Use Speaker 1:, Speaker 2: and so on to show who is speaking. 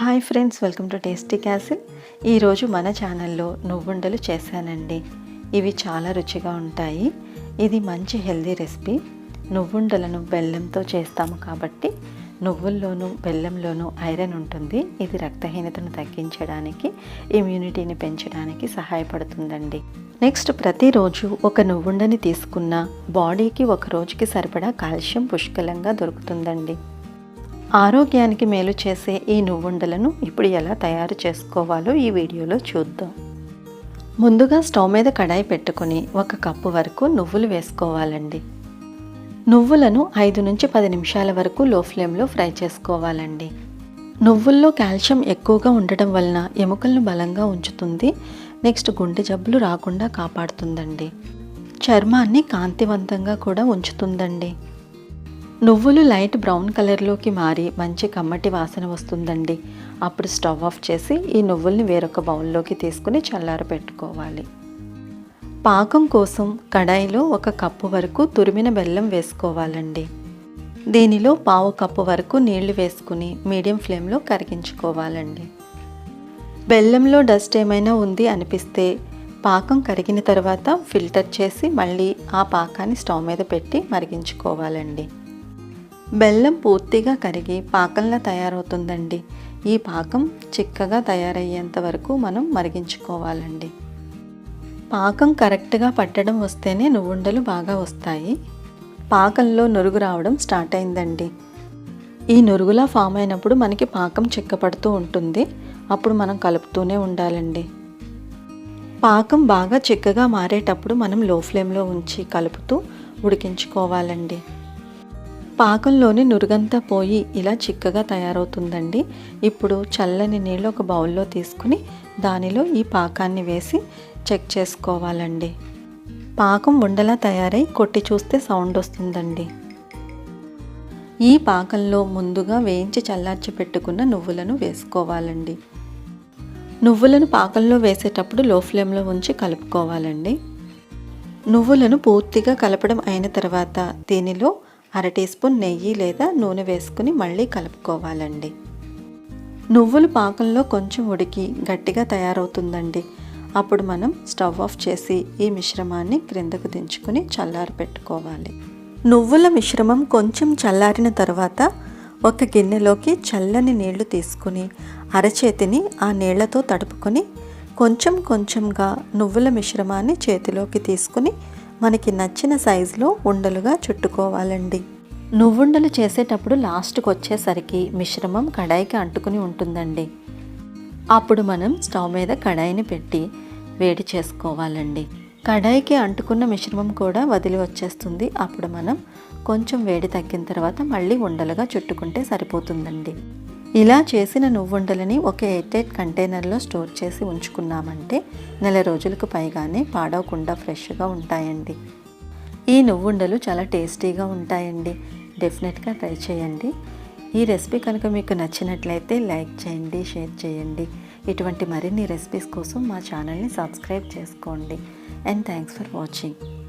Speaker 1: Hi friends welcome to tasty castle ఈరోజు మన ఛానల్లో నువ్వుండలు చేశానండి. ఇవి చాలా రుచిగా ఉంటాయి. ఇది మంచి హెల్దీ రెసిపీ. నువ్వుండలను బెల్లంతో చేస్తాము కాబట్టి నువ్వుల్లోనూ బెల్లంలోనూ ఐరన్ ఉంటుంది. ఇది రక్తహీనతను తగ్గించడానికి ఇమ్యూనిటీని పెంచడానికి సహాయపడుతుందండి. నెక్స్ట్ ప్రతిరోజు ఒక నువ్వుండని తీసుకున్న బాడీకి ఒక రోజుకి సరిపడా కాల్షియం పుష్కలంగా దొరుకుతుందండి. ఆరోగ్యానికి మేలు చేసే ఈ నువ్వుండలను ఇప్పుడు ఎలా తయారు చేసుకోవాలో ఈ వీడియోలో చూద్దాం. ముందుగా స్టవ్ మీద కడాయి పెట్టుకొని ఒక కప్పు వరకు నువ్వులు వేసుకోవాలండి. నువ్వులను ఐదు నుంచి పది నిమిషాల వరకు లో ఫ్లేమ్లో ఫ్రై చేసుకోవాలండి. నువ్వుల్లో కాల్షియం ఎక్కువగా ఉండటం వలన ఎముకలను బలంగా ఉంచుతుంది. నెక్స్ట్ గుండె జబ్బులు రాకుండా కాపాడుతుందండి. చర్మాన్ని కాంతివంతంగా కూడా ఉంచుతుందండి. నువ్వులు లైట్ బ్రౌన్ కలర్లోకి మారి మంచి కమ్మటి వాసన వస్తుందండి. అప్పుడు స్టవ్ ఆఫ్ చేసి ఈ నువ్వుల్ని వేరొక బౌల్లోకి తీసుకుని చల్లార పెట్టుకోవాలి. పాకం కోసం కడాయిలో ఒక కప్పు వరకు తురిమిన బెల్లం వేసుకోవాలండి. దీనిలో పావు కప్పు వరకు నీళ్ళు వేసుకుని మీడియం ఫ్లేమ్లో కరిగించుకోవాలండి. బెల్లంలో డస్ట్ ఏమైనా ఉంది అనిపిస్తే పాకం కరిగిన తర్వాత ఫిల్టర్ చేసి మళ్ళీ ఆ పాకాన్ని స్టవ్ మీద పెట్టి మరిగించుకోవాలండి. బెల్లం పూర్తిగా కరిగి పాకంలా తయారవుతుందండి. ఈ పాకం చిక్కగా తయారయ్యేంత వరకు మనం మరిగించుకోవాలండి. పాకం కరెక్ట్గా పట్టడం వస్తేనే నువ్వుండలు బాగా వస్తాయి. పాకంలో నురుగు రావడం స్టార్ట్ అయిందండి. ఈ నురుగులా ఫామ్ అయినప్పుడు మనకి పాకం చిక్కపడుతూ ఉంటుంది. అప్పుడు మనం కలుపుతూనే ఉండాలండి. పాకం బాగా చిక్కగా మారేటప్పుడు మనం లో ఫ్లేమ్లో ఉంచి కలుపుతూ ఉడికించుకోవాలండి. పాకంలోని నురుగంతా పోయి ఇలా చిక్కగా తయారవుతుందండి. ఇప్పుడు చల్లని నీళ్ళు ఒక బౌల్లో తీసుకుని దానిలో ఈ పాకాన్ని వేసి చెక్ చేసుకోవాలండి. పాకం ఉండలా తయారై కొట్టి చూస్తే సౌండ్ వస్తుందండి. ఈ పాకంలో ముందుగా వేయించి చల్లార్చి పెట్టుకున్న నువ్వులను వేసుకోవాలండి. నువ్వులను పాకంలో వేసేటప్పుడు లో ఫ్లేమ్లో ఉంచి కలుపుకోవాలండి. నువ్వులను పూర్తిగా కలపడం అయిన తర్వాత దీనిలో అర టీ స్పూన్ నెయ్యి లేదా నూనె వేసుకుని మళ్ళీ కలుపుకోవాలండి. నువ్వులు పాకంలో కొంచెం ఉడికి గట్టిగా తయారవుతుందండి. అప్పుడు మనం స్టవ్ ఆఫ్ చేసి ఈ మిశ్రమాన్ని క్రిందకు దించుకొని చల్లారి పెట్టుకోవాలి. నువ్వుల మిశ్రమం కొంచెం చల్లారిన తర్వాత ఒక గిన్నెలోకి చల్లని నీళ్ళు తీసుకుని అరచేతిని ఆ నీళ్ళతో తడుపుకొని కొంచెం కొంచెంగా నువ్వుల మిశ్రమాన్ని చేతిలోకి తీసుకుని మనకి నచ్చిన సైజులో ఉండలుగా చుట్టుకోవాలండి. నువ్వుండలు చేసేటప్పుడు లాస్ట్కి వచ్చేసరికి మిశ్రమం కడాయికి అంటుకుని ఉంటుందండి. అప్పుడు మనం స్టవ్ మీద కడాయిని పెట్టి వేడి చేసుకోవాలండి. కడాయికి అంటుకున్న మిశ్రమం కూడా వదిలి వచ్చేస్తుంది. అప్పుడు మనం కొంచెం వేడి తగ్గిన తర్వాత మళ్ళీ ఉండలుగా చుట్టుకుంటే సరిపోతుందండి. ఇలా చేసిన నువ్వుండలని ఒక ఎయిర్టైట్ కంటైనర్లో స్టోర్ చేసి ఉంచుకున్నామంటే నెల రోజులకు పైగానే పాడవకుండా ఫ్రెష్గా ఉంటాయండి. ఈ నువ్వుండలు చాలా టేస్టీగా ఉంటాయండి. డెఫినెట్గా ట్రై చేయండి. ఈ రెసిపీ కనుక మీకు నచ్చినట్లయితే లైక్ చేయండి షేర్ చేయండి. ఇటువంటి మరిన్ని రెసిపీస్ కోసం మా ఛానల్ని సబ్స్క్రైబ్ చేసుకోండి. And thanks for watching.